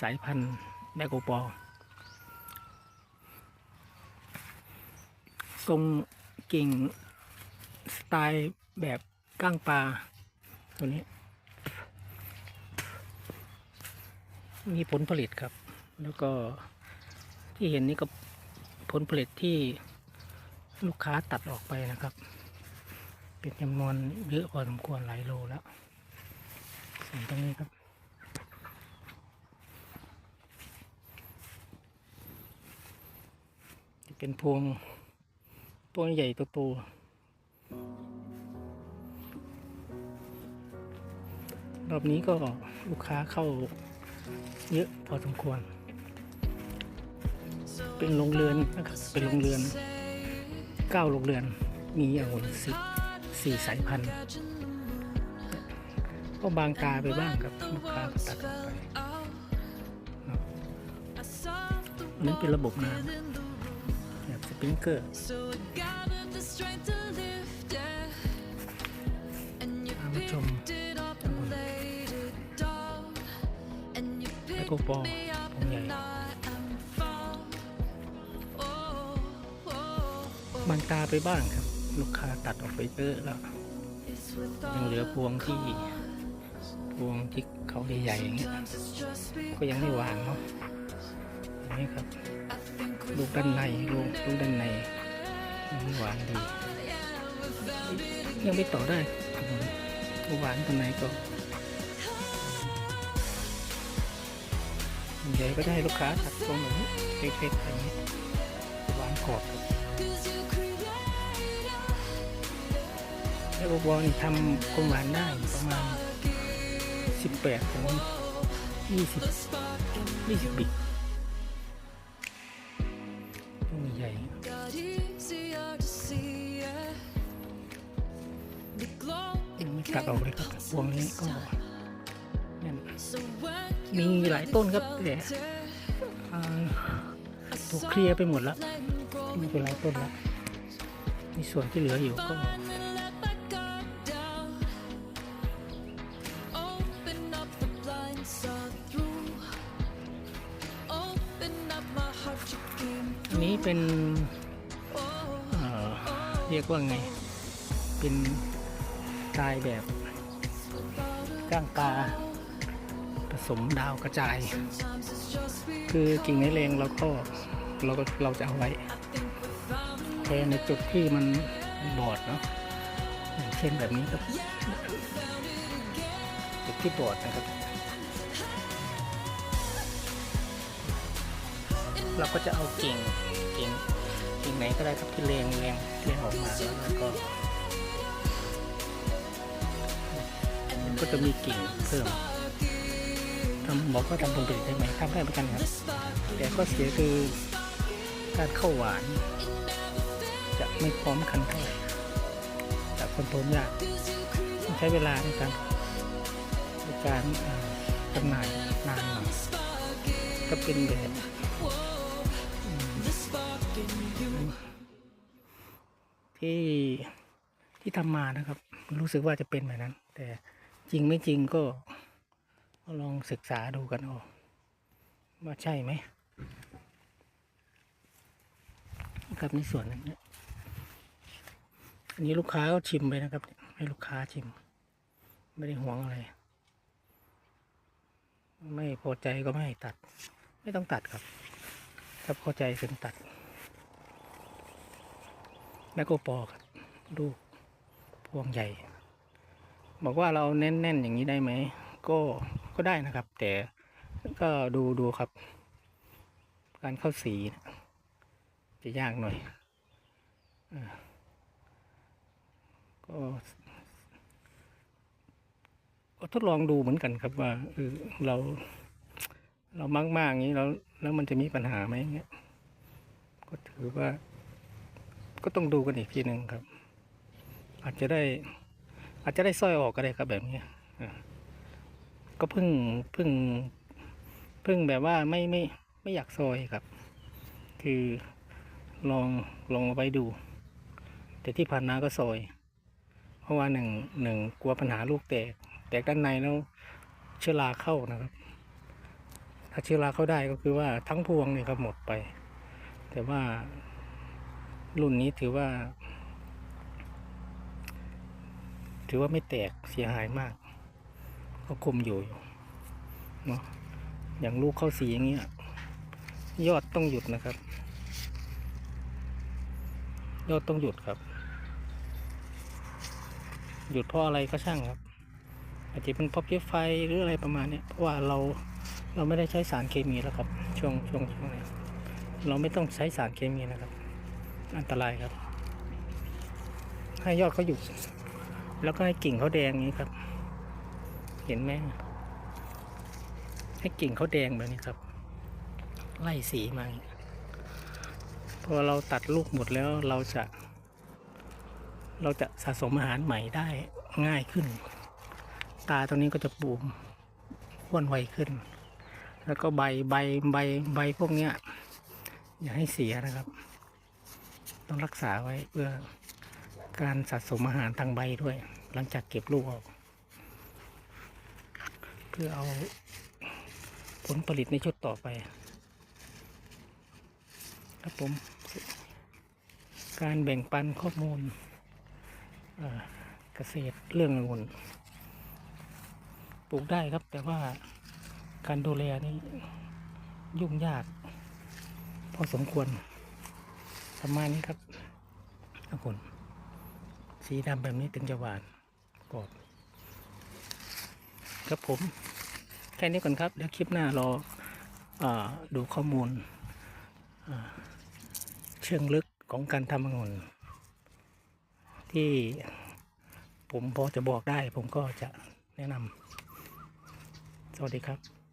สายพันธุ์แมกโกปอลทรงกิ่งสไตล์แบบก้างปลาตัวนี้ มีผลผลิตครับ แล้วก็ที่เห็นนี่ก็ผลผลิตที่ลูกค้าตัดออกไปนะครับ เป็นจำนวนเยอะพอสมควรหลายโลแล้วส่วนตรงนี้ครับ จะ เป็นพวงพวงใหญ่โตๆรอบนี้ก็ลูกค้าเข้าเยอะพอสมควร เป็นโรงเรือนนะครับ เป็นโรงเรือนเก้าโรงเรือน มีองุ่นสิบสี่สายพันธุ์ก็บางตาไปบ้างครับลูกค้าก็ตัดออกไปครับอันนี้เป็นระบบน้ำ ปริงเกอร์ So I gathered the strength to lift it, and you พามาชม picked it up and laid it down, and you แมก picked โกปอ me up พวงใหญ่ and I am found. Oh, oh, บางตาไปบ้างครับ ลูกค้าตัดออกไปเยอะแล้ว it's with ยังเหลือ all พวงที่พวงที่เขาใหญ่ๆอย่างเงี้ย times it's just me. ก็ยังไม่วางเนาะเห็นไหมครับ I think we ลูกด้านในลูกลูกด้านในยังไม่วางดี ยังไม่ต่อได้ครับผมก็วางตรงไหนก็ใหญ่ก็ได้ลูกค้าตัดตรงแบบนี้เล็กๆอย่างนี้หวางขอบครับแล้วก็วางทำกลมหวานได้ประมาณ 18ถึง20 20 บิก ตัดออกเลยครับพวงนี้ก็มีหลายต้นครับแต่ถูกเคลียร์ไปหมดแล้วมีเป็นหลายต้นแล้วมีส่วนที่เหลืออยู่ก็อันนี้เป็น เรียกว่าไง เป็นลายแบบก้างปลาผสมดาวกระจาย คือกิ่งในเลงเราก็เราก็เราจะเอาไว้แทนในจุดที่มันบอดเนาะอย่างเช่นแบบนี้ครับจุดที่บอดนะครับ เราก็จะเอากิ่งกิ่ง กิ่งไหนก็ได้ครับที่เลงเลงเลงออกมาแล้วก็มันก็จะมีกิ่งเพิ่มทำบอกว่าทำผลผลิตได้ไหมทำได้เหมือนกันครับ แต่ก็เสียคือการเข้าหวาน จะไม่พร้อมกันเท่าไหร่จะคนโทรลยากใช้เวลาในการในการจำหน่ายนานหน่อยก็เป็นแบบ ที่ที่ทำมานะครับ รู้สึกว่าจะเป็นแบบนั้น แต่จริงไม่จริงก็ลองศึกษาดูกันเอาว่าใช่ไหมครับในส่วนนั้นอันนี้ลูกค้าก็ชิมไปนะครับ ให้ลูกค้าชิม ไม่ได้ห่วงอะไร ไม่พอใจก็ไม่ให้ตัด ไม่ต้องตัดครับ ถ้าพอใจถึงตัด แล้วก็ปอครับลูกพวงใหญ่ บอกว่าเราเน้นๆอย่างนี้ได้ไหม ก็ก็ได้นะครับ แต่ก็ดูดูครับ การเข้าสีนะจะยากหน่อยก็ก็ทดลองดูเหมือนกันครับว่าเออเรา เรามากมากอย่างนี้แล้วแล้วมันจะมีปัญหาไหมเงี้ยก็ถือว่า ก็ต้องดูกันอีกทีหนึ่งครับ อาจจะได้ อาจจะได้สร้อยออกก็ได้ครับแบบนี้ก็เพิ่งเพิ่งเพิ่งแบบว่าไม่ไม่ไม่อยากซอยครับ คือลองลองเอาไว้ดู แต่ที่ผ่านมาก็ซอย เพราะว่าหนึ่งหนึ่งกลัวปัญหาลูกแตก แตกด้านในแล้วเชื้อราเข้านะครับ ถ้าเชื้อราเข้าได้ก็คือว่าทั้งพวงนี่ครับหมดไป แต่ว่า รุ่นนี้ถือว่า ถือว่าไม่แตกเสียหายมาก ก็คุมอยู่เนาะอย่างลูกเข้าสีอย่างเงี้ยยอดต้องหยุดนะครับ ยอดต้องหยุดครับ หยุดเพราะอะไรก็ช่างครับ อาจจะเป็นเพราะเพี้ยไฟหรืออะไรประมาณเนี้ยเพราะว่าเราเราไม่ได้ใช้สารเคมีแล้วครับ ช่วงช่วงช่วงนี้เราไม่ต้องใช้สารเคมีนะครับ อันตรายครับ ให้ยอดเขาหยุดแล้วก็ให้กิ่งเขาแดงอย่างนี้ครับ เห็นไหมให้กิ่งเขาแดงแบบนี้ครับ ไล่สีมาพอเราตัดลูกหมดแล้วเราจะ เราจะสะสมอาหารใหม่ได้ง่ายขึ้น ตาตรงนี้ก็จะปูมอ้วนไวขึ้น แล้วก็ใบใบใบใบพวกเนี้ยอย่าให้เสียนะครับ ต้องรักษาไว้เพื่อการสะสมอาหารทางใบด้วย หลังจากเก็บลูกออก เพื่อเอาผลผลิตในชุดต่อไป ครับผม การแบ่งปันข้อมูลเกษตรเรื่ององุ่นปลูกได้ครับ แต่ว่าการดูแลนี่ยุ่งยาก พอสมควร ประมาณนี้ครับองุ่นสีดำแบบนี้ถึงจะหวานกรอบครับผม แค่นี้ก่อนครับ เดี๋ยวคลิปหน้ารออาดูข้อมูลเชิงลึกของการทำองุ่นที่ผมพอจะบอกได้ผมก็จะแนะนำสวัสดีครับ